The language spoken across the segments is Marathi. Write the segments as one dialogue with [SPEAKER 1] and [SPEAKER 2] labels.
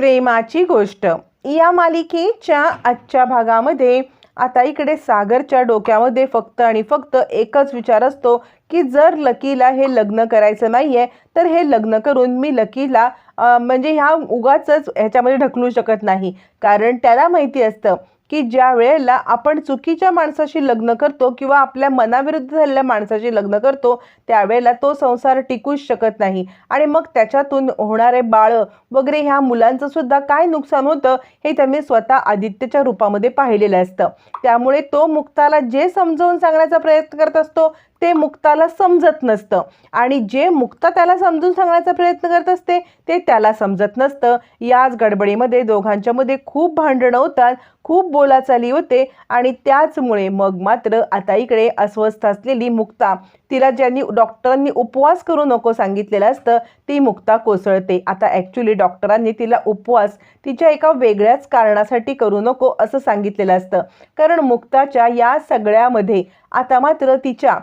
[SPEAKER 1] प्रेमाची गोष्ट. या मालिकेच्या आजच्या भागामध्ये आता इकडे सागरच्या डोक्यामध्ये फक्त आणि फक्त एकच विचार असतो की जर लकीला हे लग्न करायचं नाही आहे तर हे लग्न करून मी लकीला म्हणजे ह्या उगाच ह्याच्यामध्ये ढकलू शकत नाही. कारण त्याला माहिती असतं की ज्या वेळेला आपण चुकीच्या माणसाशी लग्न करतो किंवा आपल्या मनाविरुद्ध झालेल्या माणसाशी लग्न करतो त्यावेळेला तो संसार टिकूच शकत नाही. आणि मग त्याच्यातून होणारे बाळं वगैरे ह्या मुलांचं सुद्धा काय नुकसान होतं हे त्यांनी स्वतः आदित्यच्या रूपामध्ये पाहिलेलं असतं. त्यामुळे तो मुक्ताला जे समजावून सांगण्याचा प्रयत्न करत असतो ते मुक्ताला समजत नसतं. आणि जे मुक्ता त्याला समजून सांगण्याचा प्रयत्न करत असते ते त्याला समजत नसतं. याच गडबडीमध्ये दोघांच्यामध्ये खूप भांडणं होतात खूप बोलाचाली होते आणि त्याचमुळे मग मात्र आता इकडे अस्वस्थ असलेली मुक्ता तिला ज्यांनी डॉक्टरांनी उपवास करू नको सांगितलेलं असतं ती मुक्ता कोसळते. आता ॲक्च्युली डॉक्टरांनी तिला उपवास तिच्या एका वेगळ्याच कारणासाठी करू नको असं सांगितलेलं असतं. कारण मुक्ताच्या या सगळ्यामध्ये आता मात्र तिच्या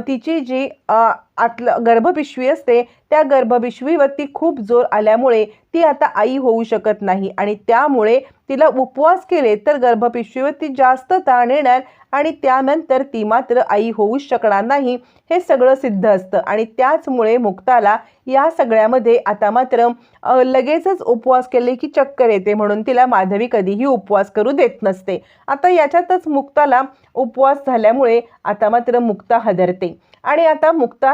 [SPEAKER 1] तिची जी आतलं गर्भपिशवी असते त्या गर्भपिशवीवरती खूप जोर आल्यामुळे ती आता आई होऊ शकत नाही. आणि त्यामुळे तिला उपवास केले तर गर्भपिशवीवरती जास्त ताण येणार आणि त्यानंतर ती मात्र आई होऊच शकणार नाही. हे सगळं सिद्ध असतं. आणि त्याचमुळे मुक्ताला या सगळ्यामध्ये आता मात्र लगेचच उपवास केले की चक्कर येते म्हणून तिला माधवी कधीही उपवास करू देत नसते. आता याच्यातच मुक्ताला उपवास झाल्यामुळे आता मात्र मुक्ता हदरते. आणि आता मुक्ता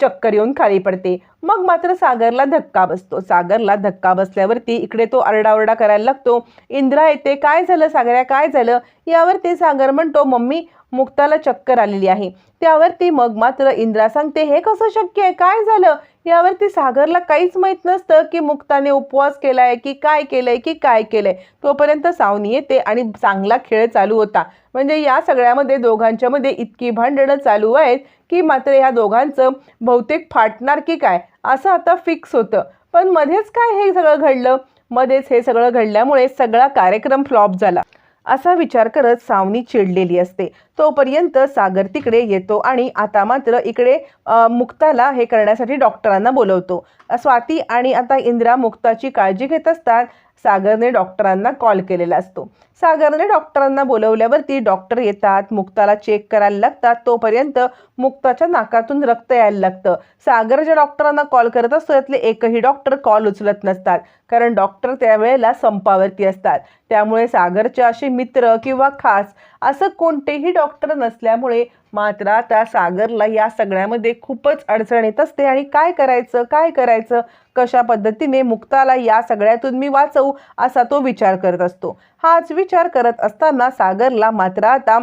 [SPEAKER 1] चक्कर येऊन खाली पडते. मग मात्र सागरला धक्का बसतो. सागरला धक्का बसल्यावरती इकडे तो आरडाओरडा करायला लागतो. इंद्रा येते काय झालं सागऱ्या? काय झालं? यावरती सागर म्हणतो मम्मी मुक्ताला चक्कर आलेली आहे. त्यावरती मग मात्र इंद्रा सांगते हे कसं शक्य आहे? काय झालं? यावरती सागरला काहीच माहीत नसतं की मुक्ताने उपवास केलाय की काय केलंय की काय केलंय. तोपर्यंत सावनी येते आणि चांगला खेळ चालू होता. म्हणजे या सगळ्यामध्ये दोघांच्यामध्ये इतकी भांडणं चालू आहेत की मात्र ह्या दोघांचं बहुतेक फाटणार की काय? असं आता फिक्स होतं. पण मध्येच काय हे सगळं घडलं? मध्येच हे सगळं घडल्यामुळे सगळा कार्यक्रम फ्लॉप झाला. असा विचार करत सावनी चिडलेली असते. तोपर्यंत सागर तिकडे येतो आणि आता मात्र इकडे मुक्ताला हे करण्यासाठी डॉक्टरांना बोलवतो. स्वाती आणि आता इंद्रा मुक्ताची काळजी घेत असतात. सागरने डॉक्टरांना कॉल केलेला असतो. सागरने डॉक्टरांना बोलवल्यावरती डॉक्टर येतात. मुक्ताला चेक करायला लागतात. तोपर्यंत मुक्ताच्या नाकातून रक्त यायला लागतं. सागर ज्या डॉक्टरांना कॉल करत असतो त्यातले एकही डॉक्टर कॉल उचलत नसतात. कारण डॉक्टर त्यावेळेला संपावरती असतात. त्यामुळे सागरचे असे मित्र किंवा खास असं कोणतेही डॉक्टर नसल्यामुळे मात्र आता सागरला या सगळ्यामध्ये खूपच अडचण येत असते. आणि काय करायचं? काय करायचं? कशा पद्धतीने मुक्ताला या सगळ्यातून मी वाचवू? असा तो विचार करत असतो. हाच विचार करत असताना सागरला मात्र आता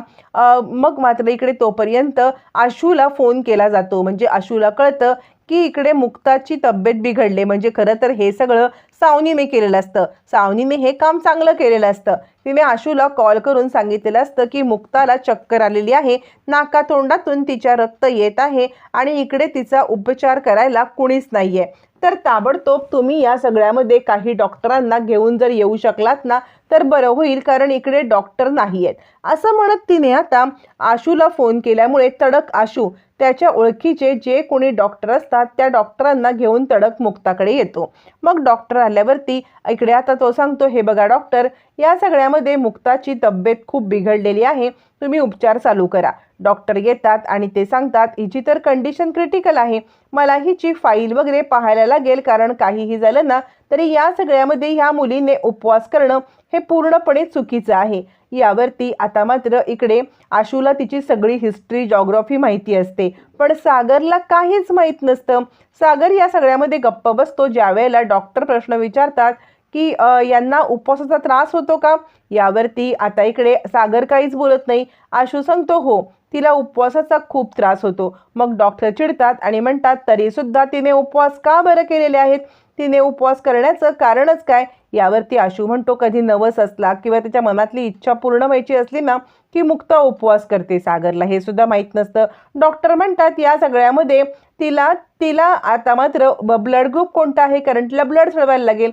[SPEAKER 1] मग मात्र इकडे तोपर्यंत आशूला फोन केला जातो. म्हणजे आशूला कळतं की इकडे मुक्ताची तब्येत बिघडले. म्हणजे खरं तर हे सगळं सावनीने केलेलं असतं. सावनीने हे काम चांगलं केलेलं असतं. तिने आशूला कॉल करून सांगितलेलं असतं की मुक्ताला चक्कर आलेली आहे. नाकातोंडातून तिच्या रक्त येत आहे आणि इकडे तिचा उपचार करायला कुणीच नाहीये. तर ताबडतोब तुम्ही या सगळ्यामध्ये काही डॉक्टरांना घेऊन जर येऊ शकलात ना तर बरं होईल कारण इकडे डॉक्टर नाही आहेत असं म्हणत तिने आता आशूला फोन केल्यामुळे तडक आशू त्याच्या ओळखीचे जे कोणी डॉक्टर असतात त्या डॉक्टरांना घेऊन तडक मुक्ताकडे येतो. मग डॉक्टर आल्यावरती इकडे आता तो सांगतो हे बघा डॉक्टर या सगळ्यामध्ये मुक्ताची तब्येत खूप बिघडलेली आहे तुम्ही उपचार चालू करा. डॉक्टर येतात आणि ते सांगतात हिची तर कंडिशन क्रिटिकल आहे मला हिची फाईल वगैरे पाहायला लागेल कारण काहीही झालं ना तरी या सगळ्यामध्ये ह्या मुलीने उपवास करणं हे पूर्णपणे चुकीचं आहे. यावरती आता मात्र इकडे आशूला तिची सगळी हिस्ट्री जॉग्रॉफी माहिती असते. पण सागरला काहीच माहीत नसतं. सागर या सगळ्यामध्ये गप्प बसतो. ज्यावेळेला डॉक्टर प्रश्न विचारतात की यांना उपवासाचा त्रास होतो का? यावरती आता इकडे सागर काहीच बोलत नाही. आशू सांगतो हो तिला उपवासाचा खूप त्रास होतो. मग डॉक्टर चिडतात आणि म्हणतात तरीसुद्धा तिने उपवास का बरं केलेले आहेत? तिने उपवास करण्याचं कारणच काय? यावरती आशू म्हणतो कधी नवस असला किंवा त्याच्या मनातली इच्छा पूर्ण व्हायची असली ना की मुक्ता उपवास करते सागरला. हे सुद्धा माहीत नसतं. डॉक्टर म्हणतात या सगळ्यामध्ये तिला तिला आता मात्र ब्लड ग्रुप कोणता आहे? कारण तिला ब्लड चढवायला लागेल.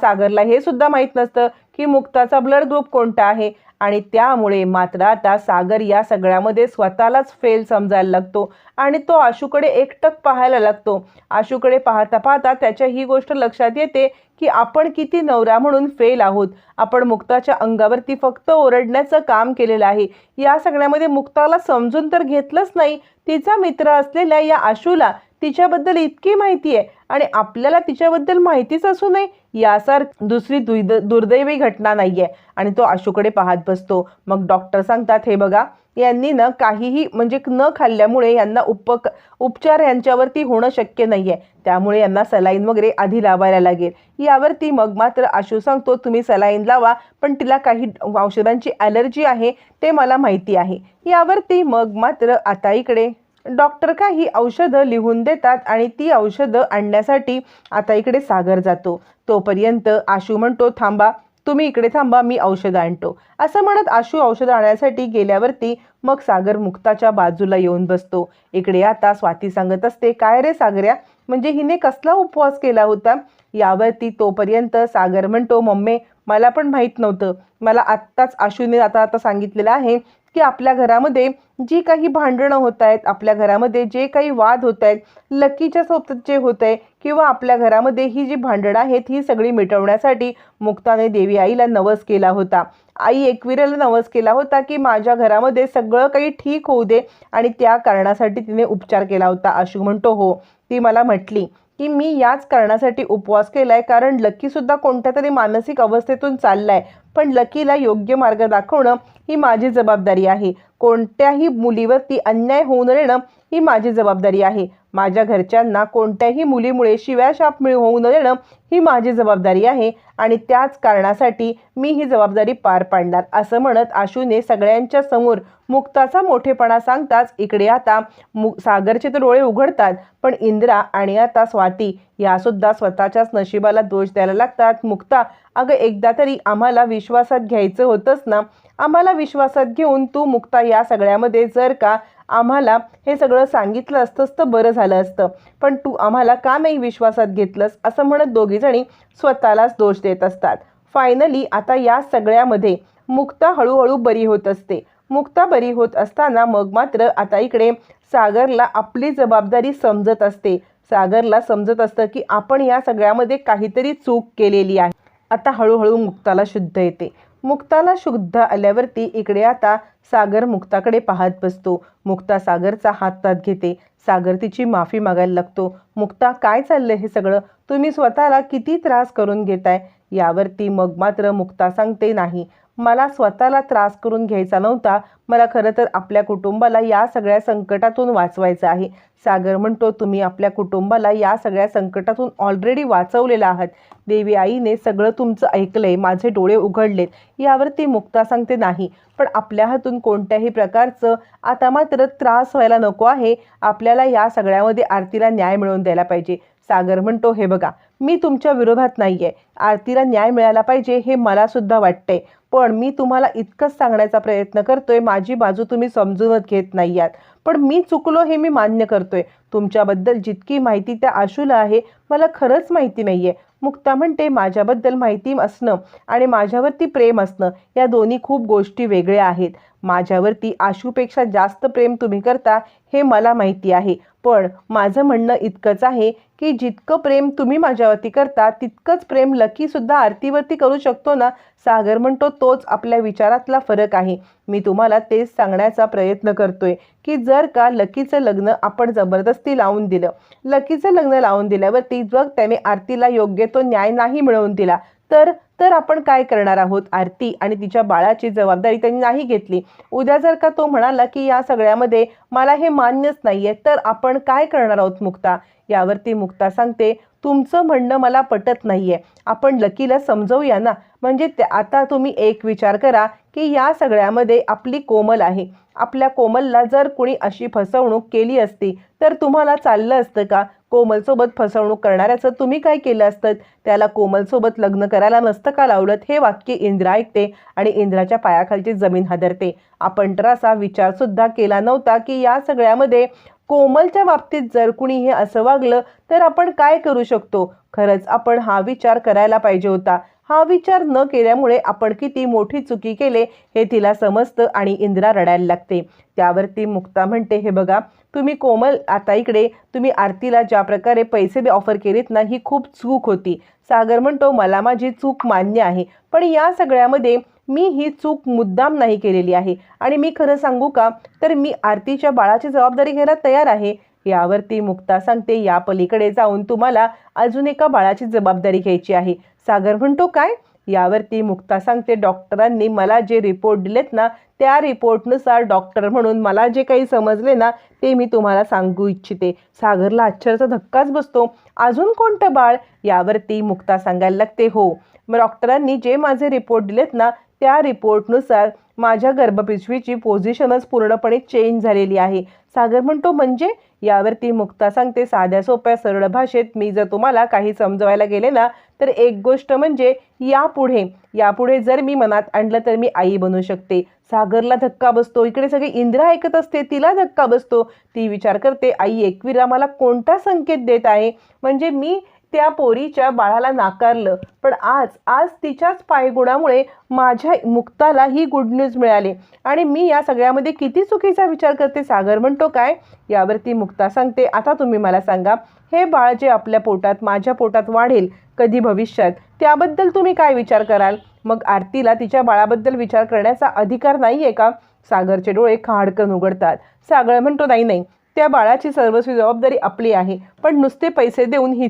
[SPEAKER 1] सागरला हे सुद्धा माहीत नसतं की मुक्ताचा ब्लड ग्रुप कोणता आहे? आणि त्यामुळे मात्र आता सागर या सगळ्यामध्ये स्वतःलाच फेल समजायला लागतो. आणि तो आशूकडे एकटक पाहायला लागतो. आशूकडे पाहता पाहता त्याच्या ही गोष्ट लक्षात येते की आपण किती नवरा म्हणून फेल आहोत. आपण मुक्ताच्या अंगावरती फक्त ओरडण्याचं काम केलेलं आहे. या सगळ्यामध्ये मुक्ताला समजून तर घेतलंच नाही. तिचा मित्र असलेल्या या आशूला तिच्याबद्दल इतकी माहिती आहे. आणि आपल्याला तिच्याबद्दल माहितीच असू नये यासारखी दुसरी दुर्द दुर्दैवी घटना नाही आहे आणि तो आशूकडे पाहत बसतो. मग डॉक्टर सांगतात हे बघा यांनी न काहीही म्हणजे न खाल्ल्यामुळे यांना उपक उपचार यांच्यावरती होणं शक्य नाही आहे त्यामुळे यांना सलाईन वगैरे आधी लावायला लागेल. यावरती मग मात्र आशू सांगतो तुम्ही सलाईन लावा पण तिला काही औषधांची ॲलर्जी आहे ते मला माहिती आहे. यावरती मग मात्र आता इकडे डॉक्टर काही औषधं लिहून देतात आणि ती औषधं आणण्यासाठी आता इकडे सागर जातो. तोपर्यंत आशू म्हणतो थांबा तुम्ही इकडे थांबा मी औषधं आणतो. असं म्हणत आशू औषधं आणण्यासाठी गेल्यावरती मग सागर मुक्ताच्या बाजूला येऊन बसतो. इकडे आता स्वाती सांगत असते काय रे सागऱ्या म्हणजे हिने कसला उपवास केला होता? यावरती तोपर्यंत सागर म्हणतो मम्मी मला पण माहीत नव्हतं. मला आत्ताच आशूने आता आता सांगितलेलं आहे की आपल्या घरामध्ये जी काही भांडणं होत आहेत आपल्या घरामध्ये जे काही वाद होत आहेत लकीच्या सोबत जे होत आहे किंवा आपल्या घरामध्ये ही जी भांडणं आहेत ही सगळी मिटवण्यासाठी मुक्ताने देवी आईला नवस केला होता. आई एकविरेला नवस केला होता की माझ्या घरामध्ये सगळं काही ठीक होऊ दे आणि त्या कारणासाठी तिने उपचार केला होता. आशू म्हणतो हो. ती मला म्हटली की मी याच कारणासाठी उपवास केलाय कारण लकीसुद्धा कोणत्या तरी मानसिक अवस्थेतून चाललाय. पण लकीला योग्य मार्ग दाखवणं ही माझी जबाबदारी आहे. कोणत्याही मुलीवरती अन्याय होऊ न देणं ही माझी जबाबदारी आहे. माझ्या घरच्यांना कोणत्याही मुलीमुळे शिव्या होऊ न देणं ही माझी जबाबदारी आहे आणि त्याच कारणासाठी मी ही जबाबदारी पार पाडणार असं म्हणत आशूने सगळ्यांच्या समोर मुक्ताचा मोठेपणा सांगताच इकडे आता मु सागरचे तर डोळे उघडतात पण इंद्रा आणि आता स्वाती यासुद्धा स्वतःच्याच नशिबाला दोष द्यायला लागतात. मुक्ता अगं एकदा तरी आम्हाला विश्वासात घ्यायचं होतंच ना. आम्हाला विश्वासात घेऊन तू मुक्ता या सगळ्यामध्ये जर का आम्हाला हे सगळं सांगितलं असतंच तर बरं झालं असतं. पण तू आम्हाला का नाही विश्वासात घेतलंस असं म्हणत दोघीजणी स्वतःलाच दोष देत असतात. फायनली आता या सगळ्यामध्ये मुक्ता हळूहळू बरी होत असते. मुक्ता बरी होत असताना मग मात्र आता इकडे सागरला आपली जबाबदारी समजत असते. सागरला समजत असतं की आपण या सगळ्यामध्ये काहीतरी चूक केलेली आहे. आता हळूहळू मुक्ताला शुद्ध येते. मुक्ताला शुद्ध आल्यावरती इकडे आता सागर मुक्ताकडे पाहत बसतो. मुक्ता सागरचा हातात घेते. सागर तिची माफी मागायला लागतो. मुक्ता काय चाललं हे सगळं? तुम्ही स्वतःला किती त्रास करून घेताय? यावरती मग मात्र मुक्ता सांगते नाही. मला स्वतःला त्रास करून घ्यायचा नव्हता. मला खरं तर आपल्या कुटुंबाला या सगळ्या संकटातून वाचवायचं आहे. सागर म्हणतो तुम्ही आपल्या कुटुंबाला या सगळ्या संकटातून ऑलरेडी वाचवलेला आहात. देवी आईने सगळं तुमचं ऐकलंय माझे डोळे उघडलेत. यावरती मुक्ता सांगते नाही पण आपल्या हातून कोणत्याही प्रकारचं आता मात्र त्रास व्हायला नको आहे. आपल्याला या सगळ्यामध्ये आरतीला न्याय मिळवून द्यायला पाहिजे. सागर म्हणतो हे बघा मी तुमच्या विरोधात नाही आहे आरतीला न्याय मिळाला पाहिजे हे मलासुद्धा वाटते पण मी तुम्हाला इतकंच सांगण्याचा प्रयत्न करतोय माझी बाजू तुम्ही समजूनच घेत नाही आहात पण मी चुकलो हे मी मान्य करतोय. तुमच्याबद्दल जितकी माहिती त्या आशूला आहे मला खरंच माहिती नाही आहे मुक्ता म्हणते माझ्याबद्दल माहिती असणं आणि माझ्यावरती प्रेम असणं या दोन्ही खूप गोष्टी वेगळ्या आहेत. माझ्यावरती आशूपेक्षा जास्त प्रेम तुम्ही करता हे मला माहिती आहे. पण माझं म्हणणं इतकंच आहे की जितकं प्रेम तुम्ही माझ्यावरती करता तितकंच प्रेम लकीसुद्धा आरतीवरती करू शकतो ना? सागर म्हणतो तोच आपल्या विचारातला फरक आहे. मी तुम्हाला तेच सांगण्याचा प्रयत्न करतोय की जर का लकीचं लग्न आपण जबरदस्ती लावून दिलं लकीचं लग्न लावून दिल्यावरती जग त्याने आरतीला योग्य तो न्याय नाही मिळवून दिला तर तर आपण काय करणार आहोत? आरती आणि तिच्या बाळाची जबाबदारी त्यांनी नाही घेतली. उद्या जर का तो म्हणाला की या सगळ्यामध्ये मला हे मान्यच नाही आहे तर आपण काय करणार आहोत मुक्ता? यावरती मुक्ता सांगते तुमचं म्हणणं मला पटत नाही आहे आपण लकीला समजवूया ना. म्हणजे त्या आता तुम्ही एक विचार करा की या सगळ्यामध्ये आपली कोमल आहे. आपल्या कोमलला जर कुणी अशी फसवणूक केली असती तर तुम्हाला चाललं असतं का? कोमलसोबत फसवणूक करणाऱ्याचं तुम्ही काय केलं असतं? त्याला कोमलसोबत लग्न करायला नसतं का लावलं? हे वाक्य इंद्रा ऐकते आणि इंद्राच्या पायाखालची जमीन हादरते. आपण तर असा विचारसुद्धा केला नव्हता की या सगळ्यामध्ये कोमलच्या बाबतीत जर कुणी हे असं वागलं तर आपण काय करू शकतो? खरंच आपण हा विचार करायला पाहिजे होता. हा विचार न केल्यामुळे आपण किती मोठी चुकी केले हे तिला समजतं आणि इंदिरा रडायला लागते. त्यावरती मुक्ता म्हणते हे बघा तुम्ही कोमल आता इकडे तुम्ही आरतीला ज्या प्रकारे पैसे बी ऑफर केलेत ना ही खूप चूक होती. सागर म्हणतो मला माझी चूक मान्य आहे. पण या सगळ्यामध्ये मी ही चूक मुद्दाम नाही केलेली आहे. आणि मी खरं सांगू का? तर मी आरतीच्या बाळाची जबाबदारी घ्यायला तयार आहे. यावरती मुक्ता सांगते या पलीकडे जाऊन तुम्हाला अजून एका बाळाची जबाबदारी घ्यायची आहे. सागर म्हणतो काय? यावरती मुक्ता सांगते डॉक्टरांनी मला जे रिपोर्ट दिलेत ना त्या रिपोर्टनुसार डॉक्टर म्हणून मला जे काही समजले ना ते मी तुम्हाला सांगू इच्छिते. सागरला आश्चर्याचा धक्काच बसतो. अजून कोणतं बाळ? यावरती मुक्ता सांगायला लागते हो मग डॉक्टरांनी जे माझे रिपोर्ट दिलेत ना त्या रिपोर्टनुसार माझ्या गर्भपिशवीची पोझिशनच पूर्णपणे चेंज झालेली आहे. सागर म्हणतो म्हणजे? यावरती मुक्ता सांगते साध्या सोप्या सरळ भाषेत मी जर तुम्हाला काही समजवायला गेले ना तर एक गोष्ट म्हणजे यापुढे यापुढे जर मी मनात आणलं तर मी आई बनू शकते. सागरला धक्का बसतो इकडे सगळे इंदिरा ऐकत असते तिला धक्का बसतो. ती विचार करते आई एकवीरा मला कोणता संकेत देत आहे? म्हणजे मी त्या पोरीच्या बाळाला नाकारलं. पण आज आज तिच्याच पायगुणामुळे माझ्या मुक्ताला ही गुड न्यूज मिळाली. आणि मी या सगळ्यामध्ये किती चुकीचा विचार करते सागर म्हणतो काय? यावरती मुक्ता सांगते. आता तुम्ही मला सांगा हे बाळ जे आपल्या पोटात माझ्या पोटात वाढेल कधी भविष्यात त्याबद्दल तुम्ही काय विचार कराल? मग आरतीला तिच्या बाळाबद्दल विचार करण्याचा अधिकार नाही आहे का? सागरचे डोळे खाडकन उघडतात. सागर म्हणतो नाही नाही. त्या बाळाची सर्वस्वी जबाबदारी आपली आहे. पण नुसते पैसे देऊन ही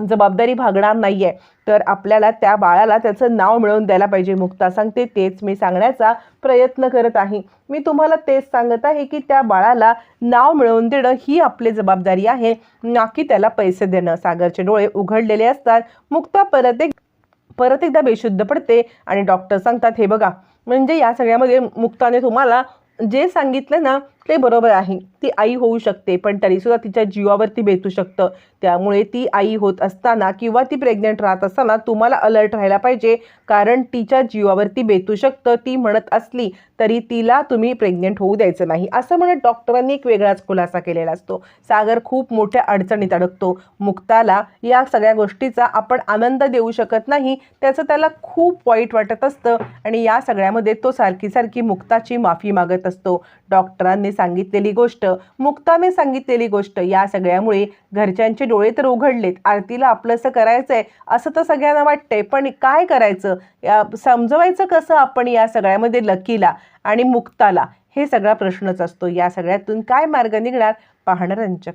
[SPEAKER 1] जबाबदारी भागणार नाही आहे तर आपल्याला त्या बाळाला त्याचं नाव मिळवून द्यायला पाहिजे. मुक्ता सांगते तेच मी सांगण्याचा प्रयत्न करत आहे. मी तुम्हाला तेच सांगत आहे की त्या बाळाला नाव मिळवून देणं ही आपली जबाबदारी आहे. ना की त्याला पैसे देणं. सागरचे डोळे उघडलेले असतात. मुक्ता परत एक परत एकदा बेशुद्ध पडते आणि डॉक्टर सांगतात हे बघा म्हणजे या सगळ्यामध्ये मुक्ताने तुम्हाला जे सांगितलं ना ते बरोबर आहे ती आई होऊ शकते पण तरीसुद्धा तिच्या जीवावरती बेतू शकतं. त्यामुळे ती आई होत असताना किंवा ती प्रेग्नंट राहत असताना तुम्हाला अलर्ट राहायला पाहिजे कारण तिच्या जीवावरती बेतू शकतं ती म्हणत असली तरी तिला तुम्ही प्रेग्नंट होऊ द्यायचं नाही. असं म्हणत डॉक्टरांनी एक वेगळाच खुलासा केलेला असतो. सागर खूप मोठ्या अडचणीत अडकतो. मुक्ताला या सगळ्या गोष्टीचा आपण आनंद देऊ शकत नाही त्याचं त्याला खूप वाईट वाटत असतं आणि या सगळ्यामध्ये तो सारखी सारखी मुक्ताची माफी मागत असतो. डॉक्टरांनी सांगितलेली गोष्ट मुक्ताने सांगितलेली गोष्ट या सगळ्यामुळे घरच्यांचे डोळे तर उघडलेत. आरतीला आपलंसं करायचं आहे असं तर सगळ्यांना वाटतंय पण काय करायचं? या समजवायचं कसं आपण या सगळ्यामध्ये लकीला आणि मुक्ताला? हे सगळा प्रश्नच असतो. या सगळ्यातून काय मार्ग निघणार? पाहणं रंजक.